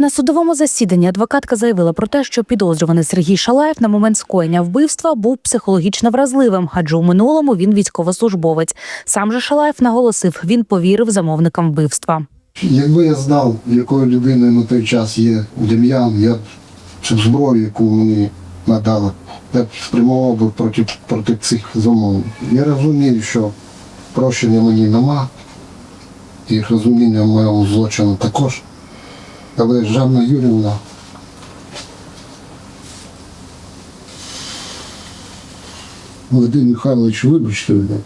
На судовому засіданні адвокатка заявила про те, що підозрюваний Сергій Шалаєв на момент скоєння вбивства був психологічно вразливим, адже у минулому він військовослужбовець. Сам же Шалаєв наголосив, він повірив замовникам вбивства. Якби я знав, якою людиною на той час є Дем'ян, я б цю зброю, яку мені надали, я б спрямував би проти, проти цих замовлень. Я розумію, що прощення мені нема, і розуміння моєму злочину також. Але Жанна Юрівна Володимир Михайлович, вибачте мене.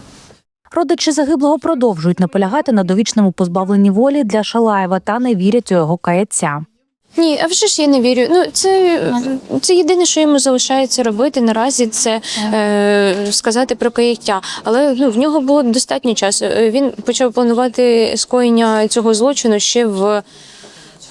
Родичі загиблого продовжують наполягати на довічному позбавленні волі для Шалаєва та не вірять у його каяття. Ні, а вже ж я не вірю. Ну це, це єдине, що йому залишається робити наразі, це е, сказати про каяття. Але ну в нього було достатньо часу. Е, Він почав планувати скоєння цього злочину ще в.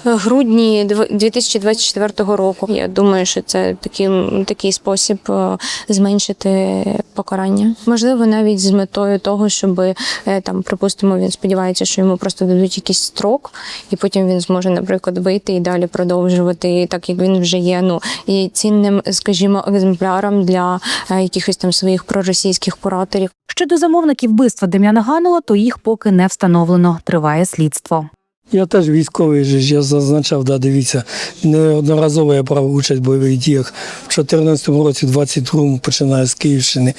Грудні дв- 2024 року. Я думаю, що це такий, такий спосіб е, зменшити покарання. Можливо, навіть з метою того, щоб е, там, припустимо, він сподівається, що йому просто дадуть якийсь строк, і потім він зможе, наприклад, вийти і далі продовжувати, так як він вже є. Ну і цінним, скажімо, екземпляром для е, якихось там своїх проросійських кураторів. Щодо замовників вбивства Дем'яна Ганула, то їх поки не встановлено. Триває слідство. Я теж військовий ж, я зазначав, да, дивіться, неодноразово я брав участь в бойових діях. В 2014 році, 22-му, починаю з Київщини.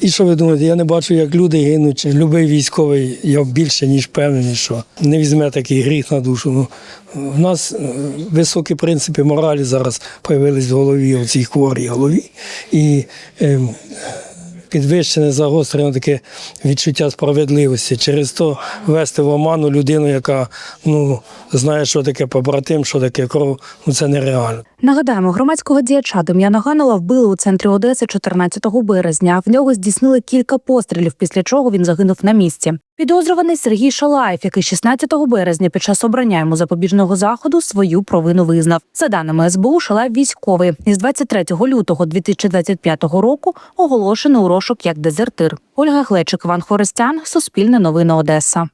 І що ви думаєте, я не бачу, як люди гинуть. Любий військовий, я більше ніж певний, що не візьме такий гріх на душу. Ну, в нас е, високі принципи моралі зараз появились в голові, в цій хворій голові. І ем, підвищене загострене таке відчуття справедливості. Через то вести в оману людину, яка ну знає, що таке побратим, що таке кров, ну це нереально. Нагадаємо, громадського діяча Дем'яна Ганула вбили у центрі Одеси 14 березня. В нього здійснили кілька пострілів, після чого він загинув на місці. Підозрюваний Сергій Шалаєв, який 16 березня під час обрання йому запобіжного заходу свою провину визнав. За даними СБУ, Шалаєв військовий із 23 лютого 2025 року оголошено у розшук як дезертир. Ольга Глечик, Іван Хоростян, Суспільне новини Одеса.